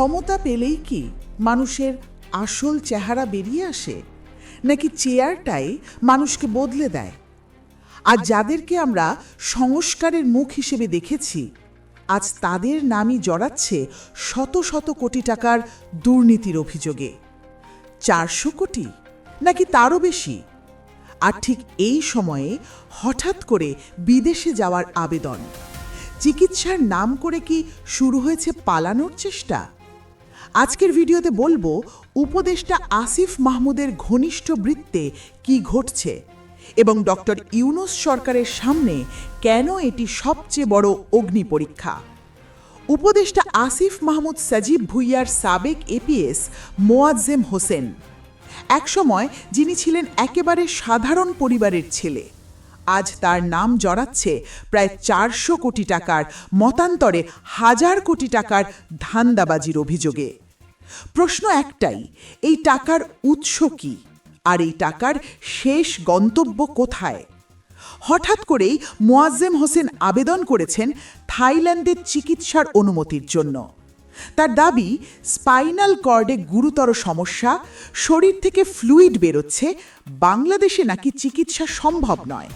ক্ষমতা পেলেই কি মানুষের আসল চেহারা বেরিয়ে আসে? নাকি চেয়ারটাই মানুষকে বদলে দেয়? আর যাদেরকে আমরা সংস্কারের মুখ হিসেবে দেখেছি, আজ তাদের নামই জড়াচ্ছে শত শত কোটি টাকার দুর্নীতির অভিযোগে। চারশো কোটি? নাকি তারও বেশি? আর ঠিক এই সময়ে হঠাৎ করে বিদেশে যাওয়ার আবেদন, চিকিৎসার নাম করে কি শুরু হয়েছে পালানোর চেষ্টা? আজকের ভিডিওতে বলব, উপদেষ্টা আসিফ মাহমুদের ঘনিষ্ঠ বৃত্তে কি ঘটছে এবং ডক্টর ইউনুস সরকারের সামনে কেন এটি সবচেয়ে বড় অগ্নি পরীক্ষা। উপদেষ্টা আসিফ মাহমুদ সাজিব ভুইয়ার সাবেক এপিএস মোয়াজ্জেম হোসেন। একসময় যিনি ছিলেন একেবারে সাধারণ পরিবারের ছেলে। আজ তার নাম জড়াচ্ছে প্রায় চারশো কোটি টাকার, মতান্তরে হাজার কোটি টাকার ধান্দাবাজির অভিযোগে। প্রশ্ন একটাই, এই টাকার উৎস কি? আর এই টাকার শেষ গন্তব্য কোথায়? হঠাৎ করেই মোয়াজ্জেম হোসেন আবেদন করেছেন থাইল্যান্ডের চিকিৎসার অনুমতির জন্য। তার দাবি, স্পাইনাল কর্ডে গুরুতর সমস্যা, শরীর থেকে ফ্লুইড বেরোচ্ছে, বাংলাদেশে নাকি চিকিৎসা সম্ভব নয়।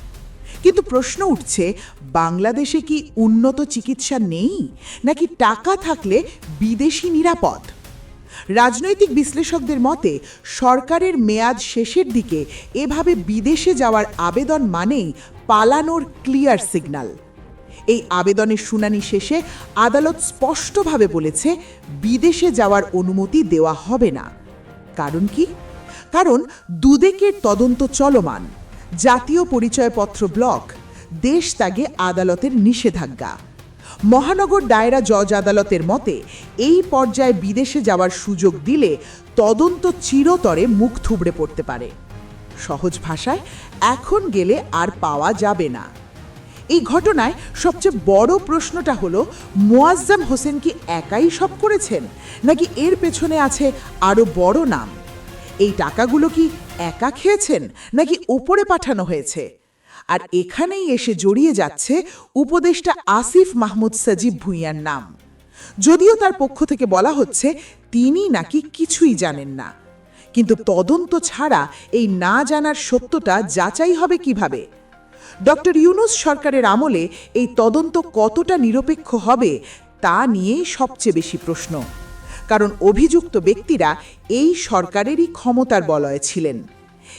কিন্তু প্রশ্ন উঠছে, বাংলাদেশে কি উন্নত চিকিৎসা নেই? নাকি টাকা থাকলে বিদেশি নিরাপদ? রাজনৈতিক বিশ্লেষকদের মতে, সরকারের মেয়াদ শেষের দিকে এভাবে বিদেশে যাওয়ার আবেদন মানেই পালানোর ক্লিয়ার সিগন্যাল এই আবেদনের শুনানি শেষে আদালত স্পষ্টভাবে বলেছে, বিদেশে যাওয়ার অনুমতি দেওয়া হবে না। কারণ কি? কারণ দুদেকের তদন্ত চলমান। জাতীয় পরিচয়পত্র ব্লক, দেশ ত্যাগে আদালতের নিষেধাজ্ঞা। মহানগর দায়রা জজ আদালতের মতে, এই পর্যায়ে বিদেশে যাওয়ার সুযোগ দিলে তদন্ত চিরতরে মুখ থুবড়ে পড়তে পারে। সহজ ভাষায়, এখন গেলে আর পাওয়া যাবে না। এই ঘটনায় সবচেয়ে বড় প্রশ্নটা হলো, মোয়াজ্জাম হোসেন কি একাই সব করেছেন? নাকি এর পেছনে আছে আরও বড় নাম? এই টাকাগুলো কি একা খেয়েছেন নাকি ওপরে পাঠানো হয়েছে? আর এখানেই এসে জড়িয়ে যাচ্ছে উপদেষ্টা আসিফ মাহমুদ সাজিব ভুঁইয়ার নাম। যদিও তার পক্ষ থেকে বলা হচ্ছে তিনি নাকি কিছুই জানেন না। কিন্তু তদন্ত ছাড়া এই না জানার সত্যটা যাচাই হবে কীভাবে? ডক্টর ইউনুস সরকারের আমলে এই তদন্ত কতটা নিরপেক্ষ হবে তা নিয়েই সবচেয়ে বেশি প্রশ্ন। কারণ অভিযুক্ত ব্যক্তিরা এই সরকারেরই ক্ষমতার বলয়ে ছিলেন।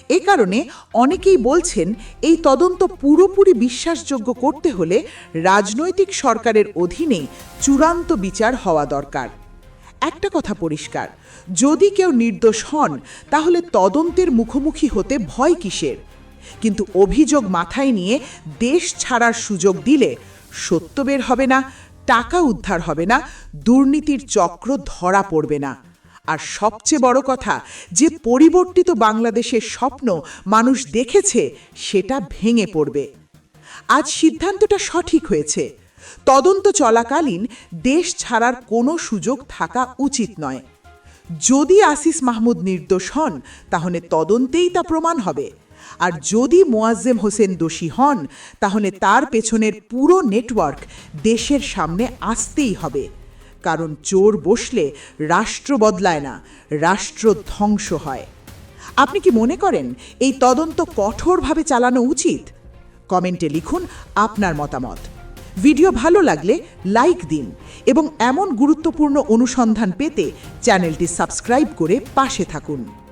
এ কারণে অনেকেই বলছেন, এই তদন্ত পুরোপুরি বিশ্বাসযোগ্য করতে হলে রাজনৈতিক সরকারের অধীনে চূড়ান্ত বিচার হওয়া দরকার। একটা কথা পরিষ্কার, যদি কেউ নির্দোষ হন, তাহলে তদন্তের মুখোমুখি হতে ভয় কিসের? কিন্তু অভিযোগ মাথায় নিয়ে দেশ ছাড়ার সুযোগ দিলে সত্য বের হবে না টাকা উদ্ধার হবে না, দুর্নীতির চক্র ধরা পড়বে না। আর সবচেয়ে বড় কথা, যে পরিবর্তিত বাংলাদেশের স্বপ্ন মানুষ দেখেছে, সেটা ভেঙে পড়বে। আজ সিদ্ধান্তটা সঠিক হয়েছে। তদন্ত চলাকালীন দেশ ছাড়ার কোনো সুযোগ থাকা উচিত নয়। যদি আসিস মাহমুদ নির্দোষ হন, তাহলে তদন্তেই তা প্রমাণ হবে। আর যদি মোয়াজ্জেম হোসেন দোষী হন, তাহলে তার পেছনের পুরো নেটওয়ার্ক দেশের সামনে আসতেই হবে। কারণ চোর বসলে রাষ্ট্র বদলায় না, রাষ্ট্র ধ্বংস হয়। আপনি কি মনে করেন এই তদন্ত কঠোরভাবে চালানো উচিত? কমেন্টে লিখুন আপনার মতামত। ভিডিও ভালো লাগলে লাইক দিন এবং এমন গুরুত্বপূর্ণ অনুসন্ধান পেতে চ্যানেলটি সাবস্ক্রাইব করে পাশে থাকুন।